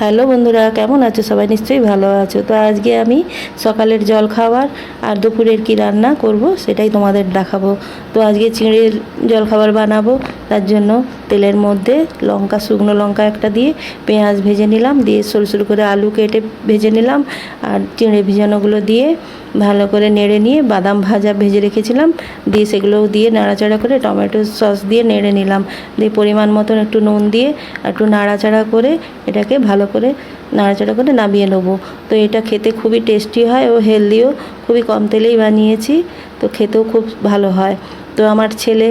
Hello বন্ধুরা, কেমন আছো? সবাই নিশ্চয়ই ভালো আছো। তো আজকে আমি সকালের জল খাবার আর দুপুরের কি রান্না করব সেটাই তোমাদের দেখাবো। তো আজকে চিংড়ির জল খাবার বানাবো। তার জন্য তেলের মধ্যে লঙ্কা, শুকনো লঙ্কা একটা দিয়ে পেঁয়াজ ভেজে নিলাম, দিয়ে সরু সরু করে আলু কেটে ভেজে নিলাম, আর চিঁড়ে ভেজানোগুলো দিয়ে ভালো করে নেড়ে নিয়ে বাদাম ভাজা ভেজে রেখেছিলাম, দিয়ে সেগুলো দিয়ে নাড়াচাড়া করে টমেটো সস দিয়ে নেড়ে নিলাম, দিয়ে পরিমাণ মতন একটু নুন দিয়ে একটু নাড়াচাড়া করে এটাকে ভালো করে নাড়াচাড়া করে নামিয়ে নেব। তো এটা খেতে খুবই টেস্টি হয় ও হেলদিও, খুবই কম তেলেই বানিয়েছি, তো খেতেও খুব ভালো হয়। তো আমার ছেলে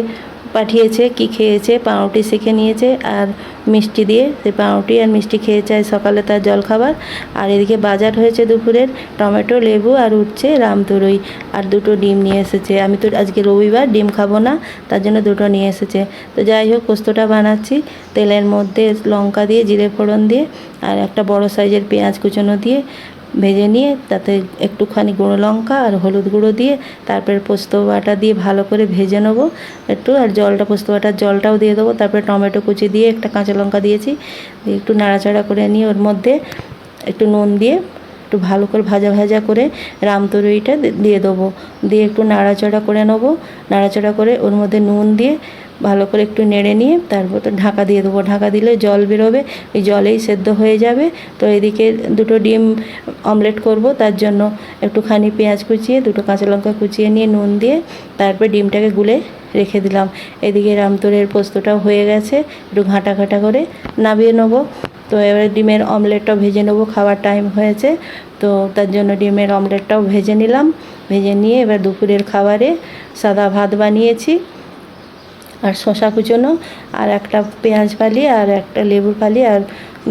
পাঠিয়েছে, কি খেয়েছে, পাউরুটি শিখে নিয়েছে আর মিষ্টি দিয়ে। সেই পাউরুটি আর মিষ্টি খেয়েছে আজ সকালে তার জলখাবার। আর এদিকে বাজার হয়েছে দুপুরের টমেটো, লেবু আর উঠছে রামতরই আর দুটো ডিম নিয়ে এসেছে। আমি তো আজকে রবিবার ডিম খাব না, তার জন্য দুটো নিয়ে এসেছে। তো যাই হোক, পোস্তটা বানাচ্ছি। তেলের মধ্যে লঙ্কা দিয়ে, জিরে ফোড়ন দিয়ে আর একটা বড় সাইজের পেঁয়াজ কুচোনো দিয়ে ভেজে নিয়ে তাতে একটুখানি গুঁড়ো লঙ্কা আর হলুদ গুঁড়ো দিয়ে তারপরে পোস্ত বাটা দিয়ে ভালো করে ভেজে নেব একটু আর জলটা, পোস্ত বাটার জলটাও দিয়ে দেবো। তারপরে টমেটো কুচি দিয়ে একটা কাঁচা লঙ্কা দিয়েছি। দিয়ে একটু নাড়াচাড়া করে নিয়ে ওর মধ্যে একটু নুন দিয়ে একটু ভালো করে ভাজা ভাজা করে রামতরুইটা দিয়ে দেবো। দিয়ে একটু নাড়াচাড়া করে নেব। নাড়াচাড়া করে ওর মধ্যে নুন দিয়ে ভালো করে একটু নেড়ে নিয়ে তারপর তো ঢাকা দিয়ে দেবো। ঢাকা দিলে জল বেরোবে, এই জলেই সেদ্ধ হয়ে যাবে। তো এদিকে দুটো ডিম অমলেট করব, তার জন্য একটুখানি পেঁয়াজ কুচিয়ে, দুটো কাঁচা লঙ্কা কুচিয়ে নিয়ে নুন দিয়ে তারপর ডিমটাকে গুলে রেখে দিলাম। এদিকে রামতরের পোস্তটাও হয়ে গেছে, একটু ঘাঁটা ঘাঁটা করে নামিয়ে নেব। তো এবারে ডিমের অমলেটটাও ভেজে নেব, খাওয়ার টাইম হয়েছে। তো তার জন্য ডিমের অমলেটটাও ভেজে নিলাম। ভেজে নিয়ে এবার দুপুরের খাবারে সাদা ভাত বানিয়েছি। আর শশা কুচোনো, আর একটা পেঁয়াজ ফালি, আর একটা লেবুর ফালি, আর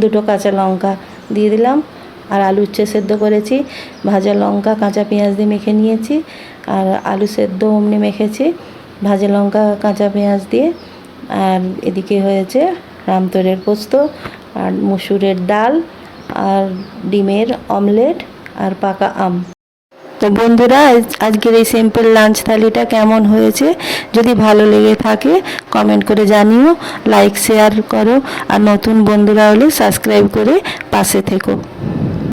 দুটো কাঁচা লঙ্কা দিয়ে দিলাম। আর আলু উচ্ছে সেদ্ধ করেছি। ভাজা লঙ্কা, কাঁচা পেঁয়াজ দিয়ে মেখে নিয়েছি। আর আলু সেদ্ধ অমনি মেখেছি। ভাজা লঙ্কা, কাঁচা পেঁয়াজ দিয়ে। আর এদিকে হয়েছে রামতরের পোস্ত, আর মুসুরের ডাল, আর ডিমের অমলেট, আর পাকা আম। তো বন্ধুরা আজ- আজকের এই সিম্পল লাঞ্চ থালিটা কেমন হয়েছে? যদি ভালো লেগে থাকে কমেন্ট করে জানিও লাইক শেয়ার করো, আর নতুন বন্ধুরা হলে সাবস্ক্রাইব করে পাশে থেকো।